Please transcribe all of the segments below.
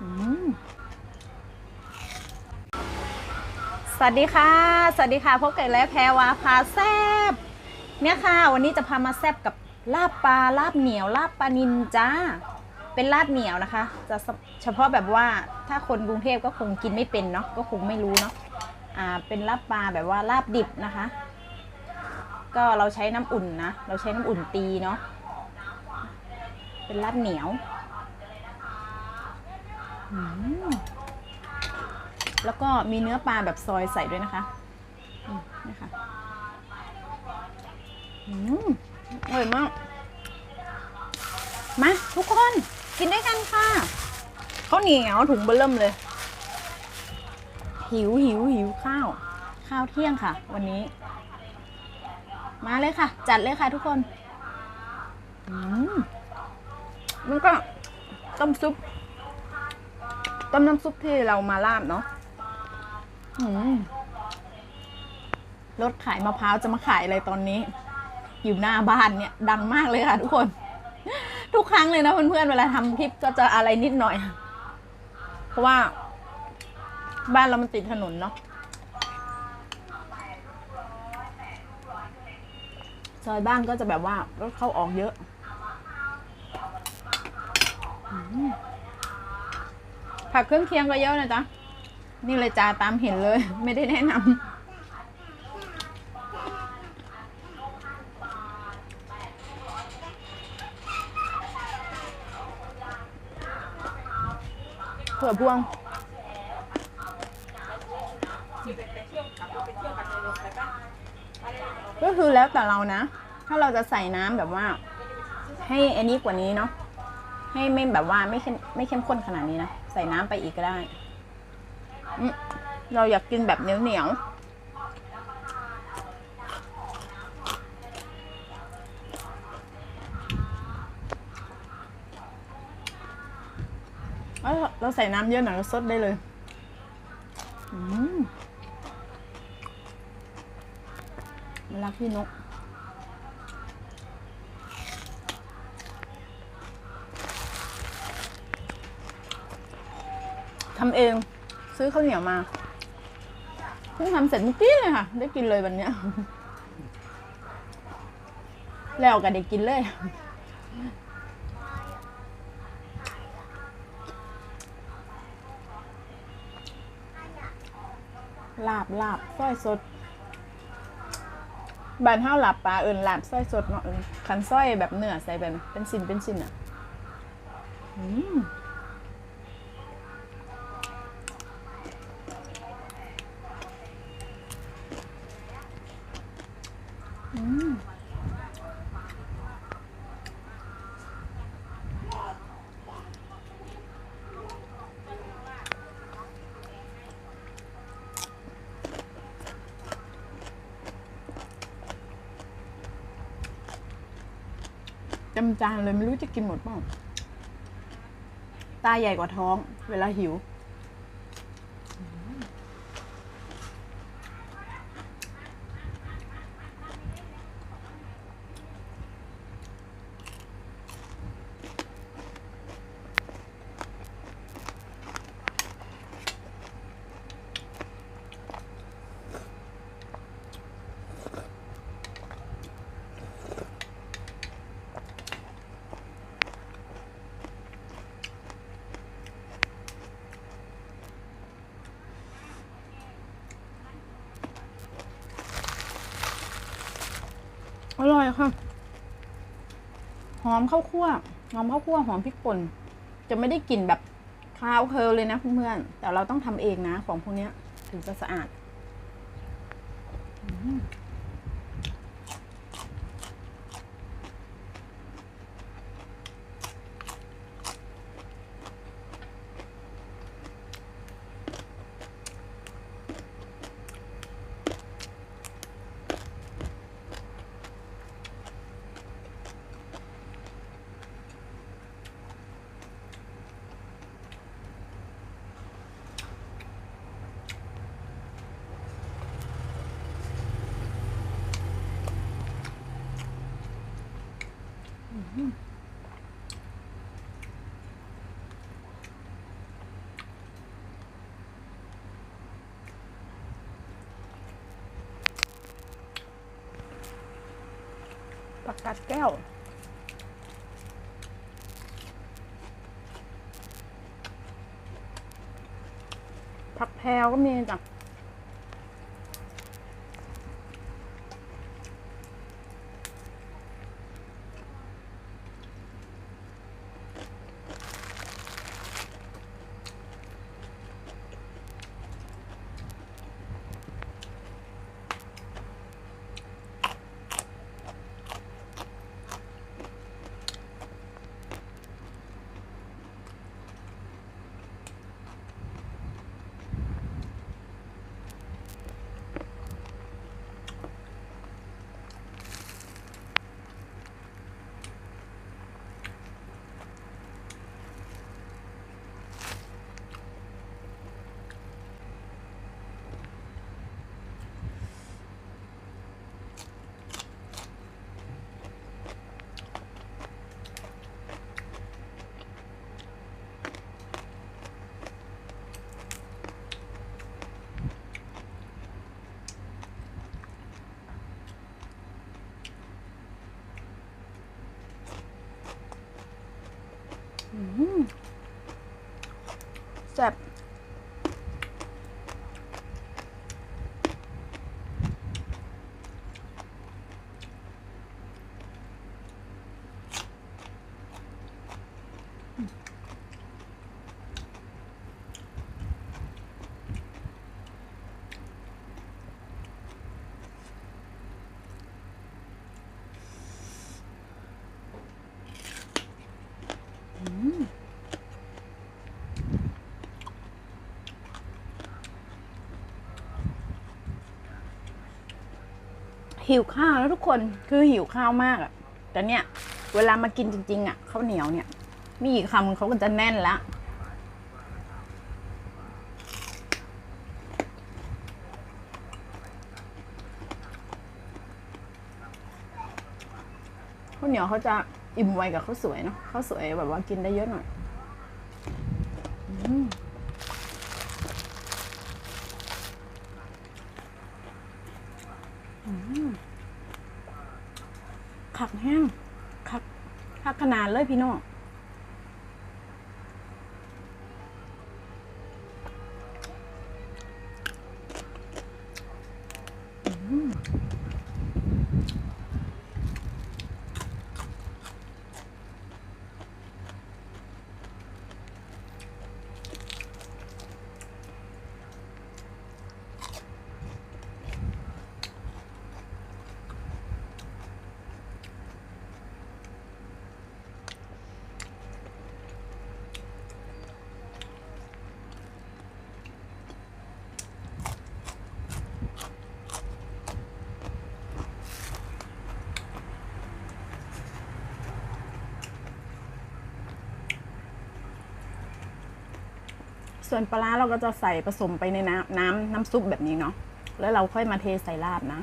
สวัสดีค่ะ สวัสดีค่ะพบกันแล้วแพรวาพาแซบเนี่ยค่ะ วันนี้จะพามาแซบกับลาบปลาลาบเหนียวลาบปลานินจ้า เป็นลาบเหนียวนะคะ จะเฉพาะแบบว่าถ้าคนกรุงเทพก็คงกินไม่เป็นเนาะก็คงไม่รู้เนาะอ่าเป็นลาบปลาแบบว่าลาบดิบนะคะ ก็เราใช้น้ำอุ่นนะเราใช้น้ำอุ่นตีเนาะเป็นลาบเหนียว แล้วก็มีเนื้อปลาแบบซอยใส่ด้วยนะคะนี่ค่ะอืมอร่อยมาก มาทุกคนกินด้วยกันค่ะข้าวเหนียวถุงเบอร์เริ่มเลย หิวหิวหิวข้าว ข้าวเที่ยงค่ะ วันนี้ มาเลยค่ะ จัดเลยค่ะทุกคน อืมมันก็ต้มซุป ต้มน้ำซุปที่เรามาลาบเนาะอืมรถขายมะพร้าวจะมาขายอะไรตอนนี้ อยู่หน้าบ้านเนี่ย ดังมากเลยค่ะทุกคน ทุกครั้งเลยนะเพื่อนๆเวลาทำคลิปก็จะอะไรนิดหน่อย เพราะว่า บ้านเรามันติดถนนเนาะซอยบ้านก็จะแบบว่ารถเข้าออกเยอะ อืม ผักเครื่องเคียงก็เยอะนะจ๊ะ นี่เลยจ้าตามเห็นเลย ไม่ได้แนะนำเผื่อพวงก็คือแล้วแต่เรานะ ถ้าเราจะใส่น้ำแบบว่า ให้อันนี้กว่านี้เนาะ ให้ไม่แบบว่าไม่เข้มไม่เข้มข้นขนาดนี้นะ ใส่น้ำไปอีกก็ได้อืมเราอยากกินแบบเหนียวเหนียวๆเอ้ยเราใส่น้ำเยอะหน่อยเราซดได้เลยอืมมารักพี่นก ทำเอง ซื้อข้าวเหนียวมาเพิ่งทำเสร็จเมื่อกี้เลยค่ะ ได้กินเลยวันเนี้ย แล้วกันได้กินเลย ลาบลาบส้อยสดบานเท่าหลับปลาเอินลาบส้อยสดเนาะเอิ้นคันส้อยแบบเนื้อใส่แบบเป็นสินเป็นสินอะ อืม มจานเลยไม่รู้จะกินหมดเปล่าตาใหญ่กว่าท้อง เวลาหิว ยค่ะ หอมข้าวคั่ว หอมข้าวคั่ว หอมพริกป่น จะไม่ได้กลิ่นแบบคาวเคลเลยนะเพื่อนๆ แต่เราต้องทำเองนะ ของพวกนี้ถึงจะสะอาด กัดแก้ว ผักแพรวก็มีจ้ะ แซ่บ หิวข้าวแล้วทุกคนคือหิวข้าวมากอะแต่เนี่ย เวลามากินจริง ๆอะข้าวเหนียวเนี่ย มีอีกคำเขาก็จะแน่นละข้าวเหนียวเขาจะอิ่มไวกับข้าวสวยเนาะข้าวสวยแบบว่ากินได้เยอะหน่อยอืม ขักแห้งขักขักขนาดเลยพี่น้องอืม ส่วนปลาเราก็จะใส่ผสมไปในน้ำน้ำน้ำซุปแบบนี้เนาะแล้วเราค่อยมาเทใส่ลาบนะ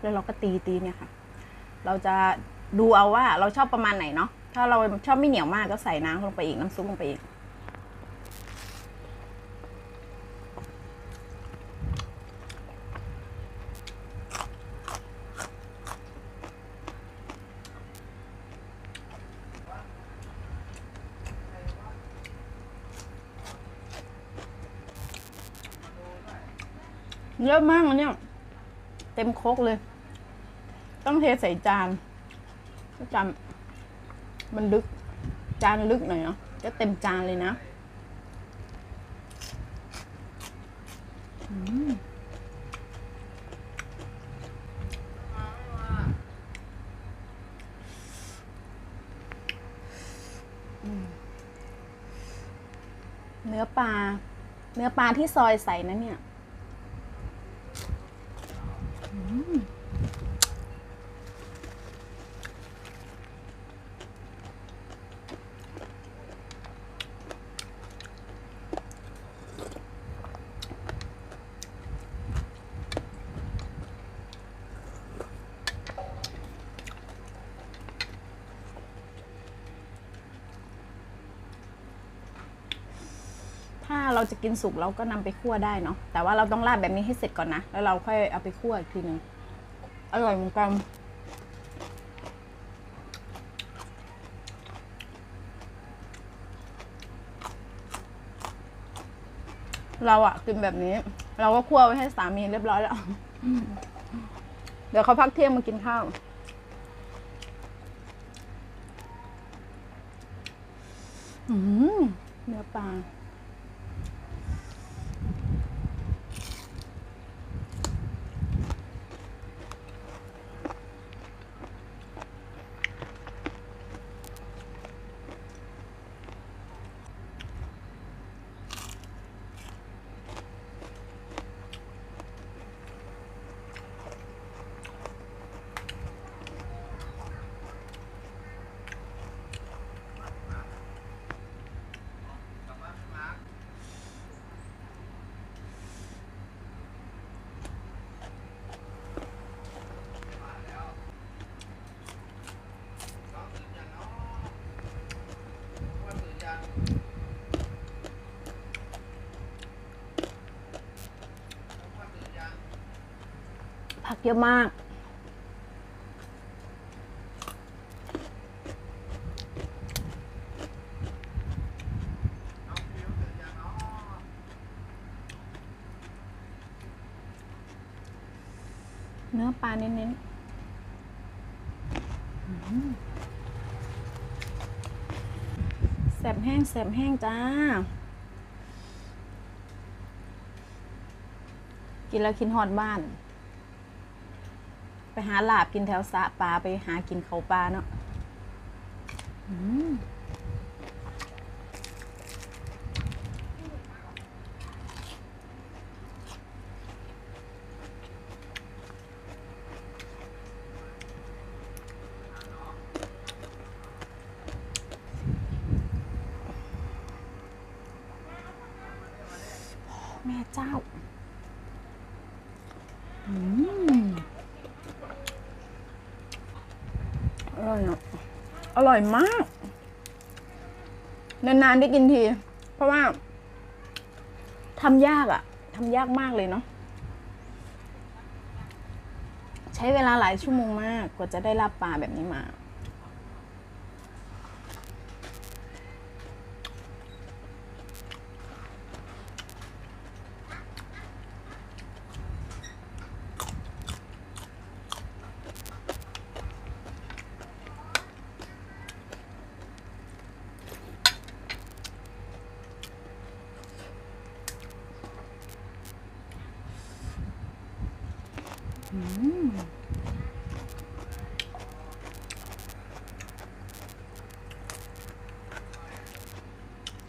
แล้วเราก็ตีตีเนี่ยค่ะ เราจะดูเอาว่าเราชอบประมาณไหนเนาะถ้าเราชอบไม่เหนียวมากก็ใส่น้ำลงไปอีกน้ำซุปลงไปอีก เยอะมากนะเนี่ย เต็มโครกเลย ต้องเทใส่จานจานมันลึก จานลึกหน่อยเนาะก็เต็มจานเลยนะเนื้อปลา เนื้อปลาที่ซอยใส่นะเนี่ย ราจะกินสุกเราก็นำไปคั่วได้เนาะแต่ว่าเราต้องราดแบบนี้ให้เสร็จก่อนนะ แล้วเราค่อยเอาไปคั่วอีกทีนึงอร่อยเหมือนกันเราอะกินแบบนี้ เราก็คั่วไว้ให้สามีเรียบร้อยแล้ว เดี๋ยวเขาพักเที่ยงมากินข้าว อืมเนื้อปลา เยอะมาก เนื้อปลาเน้นๆแสบแห้งแสบแห้งจ้า กินแล้วคิดฮอดบ้าน ไปหาลาบกินแถวสะปลาไปหากินเขาปลาเนาะอืมแม่เจ้า อืม อร่อยเนาะอร่อยมาก นานๆได้กินที เพราะว่าทำยากอะทำยากมากเลยเนาะใช้เวลาหลายชั่วโมงมากกว่าจะได้ลาบปลาแบบนี้มา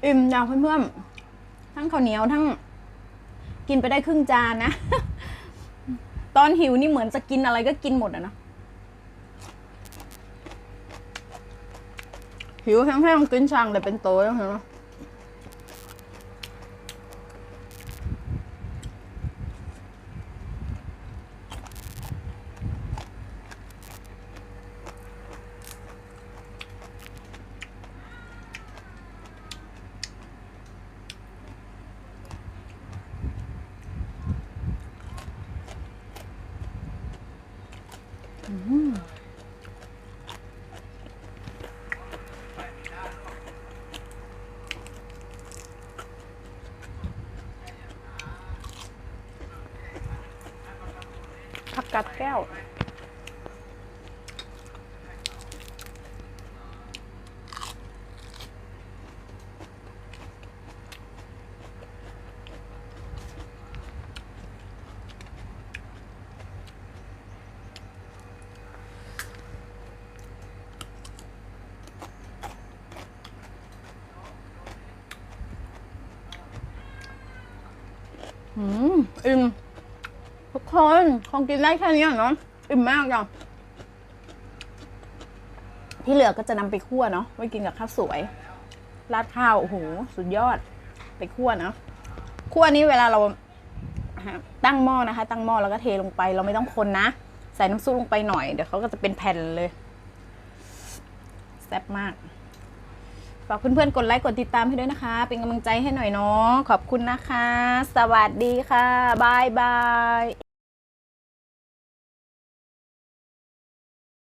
อิ่มยาวเพื่อนๆทั้งข้าวเหนียวทั้ง กินไปได้ครึ่งจานนะ ตอนหิวนี่เหมือนจะกินอะไรก็กินหมดอะนะหิวแห้งๆกินช่างแต่เป็นโตแล้วเนาะ ผักกัดแก้ว อิ่มทุกคนคงกินได้แค่นี้อะเนาะอิ่มมากจ้ะที่เหลือก็จะนำไปคั่วเนาะไว้กินกับข้าวสวย ราดข้าวโอ้โหสุดยอดไปคั่วเนาะคั่วนี้เวลาเราตั้งหม้อนะคะ ตั้งหม้อแล้วก็เทลงไป เราไม่ต้องคนนะ ใส่น้ำซุปลงไปหน่อย เดี๋ยวเขาก็จะเป็นแผ่นเลยแซ่บมาก ฝากเพื่อนๆ กดไลค์ กดติดตามให้ด้วยนะคะ เป็นกำลังใจให้หน่อยเนาะ ขอบคุณนะคะ สวัสดีค่ะ บายบาย